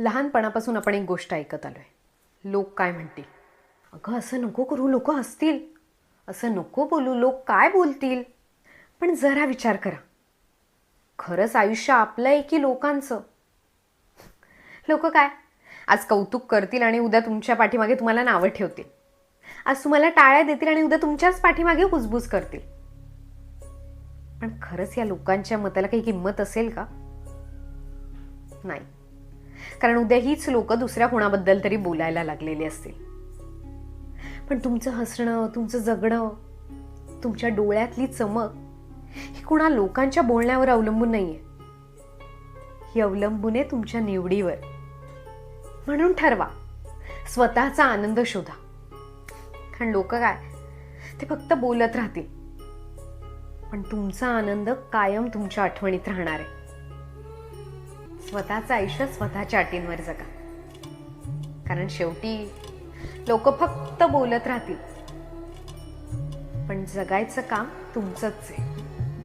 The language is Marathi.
लहानपणापासून आपण एक गोष्ट ऐकत आलो आहे लोक काय म्हणतील? अगं असं नको करू लोक हसतील. असं नको बोलू लोक काय बोलतील? पण जरा विचार करा. खरंच आयुष्य आपलं आहे की लोकांचं? लोक काय? आज कौतुक करतील आणि उद्या तुमच्या पाठीमागे तुम्हाला नावं ठेवतील. आज तुम्हाला टाळ्या देतील आणि उद्या तुमच्याच पाठीमागे कुजबूज करतील. पण खरंच या लोकांच्या मताला काही किंमत असेल का? नाही. कारण उद्या हीच लोक दुसऱ्या कोणाबद्दल तरी बोलायला लागलेली असतील. पण तुमचं हसणं तुमचं जगणं तुमच्या डोळ्यातली चमक ही कुणा लोकांच्या बोलण्यावर अवलंबून नाहीये. ही अवलंबून आहे तुमच्या निवडीवर. म्हणून ठरवा. स्वतःचा आनंद शोधा. कारण लोक काय? ते फक्त बोलत राहतील. पण तुमचा आनंद कायम तुमच्या आठवणीत राहणार आहे. स्वतःचं आयुष्य स्वतःच्या अटींवर जगा. कारण शेवटी लोक फक्त बोलत राहतील. पण जगायचं काम तुमचंच आहे.